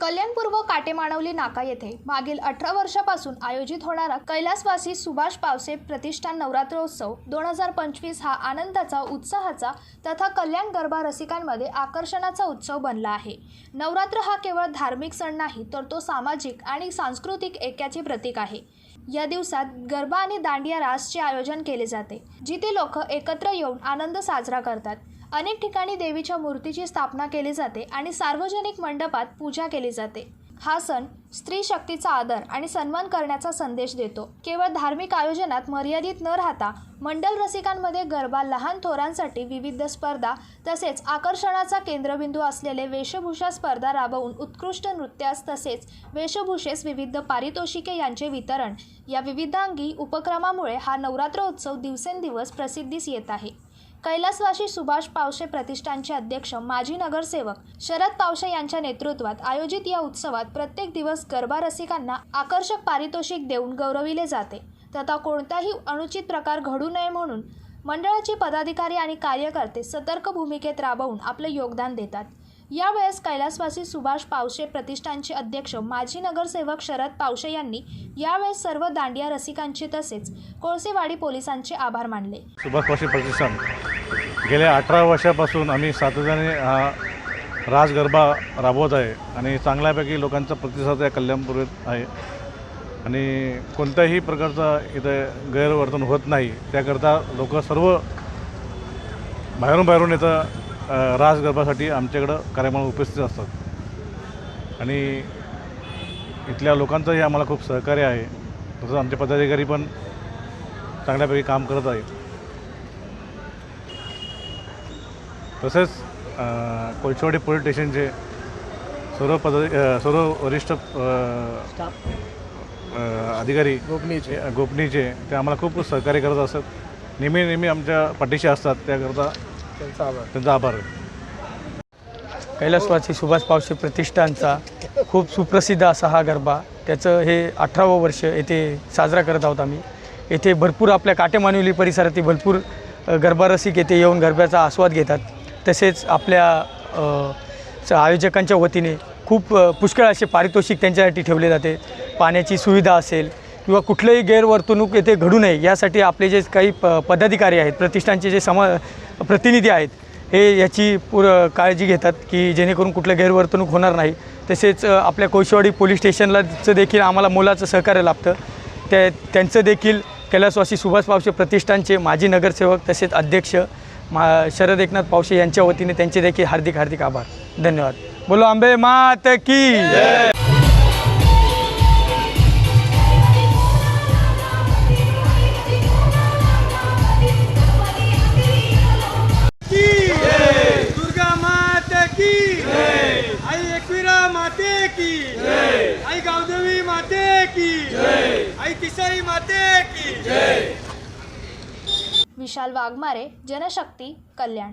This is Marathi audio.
कल्याणपूर्व काटेमानवली नाका येथे मागील अठरा वर्षापासून आयोजित होणारा कैलासवासी सुभाष पावसे प्रतिष्ठान नवरात्रोत्सव दोन हजार पंचवीस हा आनंदाचा उत्साहाचा तथा कल्याण गरबा रसिकांमध्ये आकर्षणाचा उत्सव बनला आहे. नवरात्र हा केवळ धार्मिक सण नाही तर तो सामाजिक आणि सांस्कृतिक ऐक्याचे प्रतीक आहे. या दिवसात गरबा आणि दांडिया रासचे आयोजन केले जाते जिथे लोक एकत्र येऊन आनंद साजरा करतात. अनेक ठिकाणी देवीच्या मूर्तीची स्थापना केली जाते आणि सार्वजनिक मंडपात पूजा केली जाते. हा सण स्त्री शक्तीचा आदर आणि सन्मान करण्याचा संदेश देतो. केवळ धार्मिक आयोजनात मर्यादित न राहता मंडल रसिकांमध्ये गरबा लहान थोरांसाठी विविध स्पर्धा तसेच आकर्षणाचा केंद्रबिंदू असलेले वेशभूषा स्पर्धा राबवून उत्कृष्ट नृत्यास तसेच वेशभूषेस विविध पारितोषिके यांचे वितरण या विविधांगी उपक्रमामुळे हा नवरात्र उत्सव दिवसेंदिवस प्रसिद्धीस येत आहे. कैलासवासी सुभाष पावशे प्रतिष्ठानचे अध्यक्ष माजी नगरसेवक शरद पावशे यांच्या नेतृत्वात आयोजित या उत्सवात प्रत्येक दिवस गरबा रसिकांना आकर्षक पारितोषिक देऊन गौरविले जाते. तथा कोणताही अनुचित प्रकार घडू नये म्हणून मंडळाचे पदाधिकारी आणि कार्यकर्ते सतर्क भूमिकेत राबवून आपले योगदान देतात. यावेळेस कैलासवासी सुभाष पावशे प्रतिष्ठानचे अध्यक्ष माजी नगरसेवक शरद पावशे यांनी यावेळेस सर्व दांडिया रसिकांचे तसेच कोळसेवाडी पोलिसांचे आभार मानले. सुभाष पावशे प्रतिष्ठान. गेल्या अठरा वर्षापासून आम्ही सातत्याने हा राज गरबा राबवत आहे आणि चांगल्यापैकी लोकांचा प्रतिसाद या कल्याणपूर्वेत आहे. आणि कोणत्याही प्रकारचा इथं गैरवर्तन होत नाही. त्याकरता लोक सर्व बाहेरून बाहेरून इथं रास गरबासाठी आमच्याकडं कार्यक्रम उपस्थित असतात. आणि इथल्या लोकांचंही आम्हाला खूप सहकार्य आहे. तसंच आमचे पदाधिकारी पण चांगल्यापैकी काम करत आहे तसेच कोळशेवाडी पोलीस स्टेशनचे सर्व पद सर्व वरिष्ठ अधिकारी गोपनीचे. गोपनीचे ते आम्हाला खूप सहकार्य करत असतात नेहमी नेहमी आमच्या पाठीशी असतात. त्याकरता त्यांचा आभार. त्यांचा आभार. कैलासवासी सुभाष पावशे प्रतिष्ठानचा खूप सुप्रसिद्ध असा हा गरबा. त्याचं हे अठरावं वर्ष येथे साजरा करत आहोत आम्ही. येथे भरपूर आपल्या काटेमानवली परिसरातील भरपूर गरबारसिक गरबा रसिक येथे येऊन गरब्याचा आस्वाद घेतात. तसेच आपल्या आयोजकांच्या वतीने खूप पुष्कळ असे पारितोषिक त्यांच्यासाठी ठेवले जाते. पाण्याची सुविधा असेल किंवा कुठलंही गैरवर्तणूक येथे घडू नये यासाठी आपले जे काही प पदाधिकारी आहेत प्रतिष्ठानचे जे समा प्रतिनिधी आहेत. हे याची पुर काळजी घेतात की जेणेकरून कुठलं गैरवर्तणूक होणार नाही. तसेच आपल्या कोळशेवाडी पोलीस स्टेशनलाचं देखील आम्हाला मोलाचं सहकार्य लाभतं. त्या त्यांचं देखील कैलासवासी सुभाष पावशे प्रतिष्ठानचे माजी नगरसेवक तसेच अध्यक्ष मा शरद एकनाथ पावशे यांच्या वतीने त्यांचे देखील हार्दिक हार्दिक आभार. धन्यवाद. बोलो आंबे मात की की। आई गावदेवी माते की। आई तिसरी माते की। विशाल वाघमारे जनशक्ती कल्याण.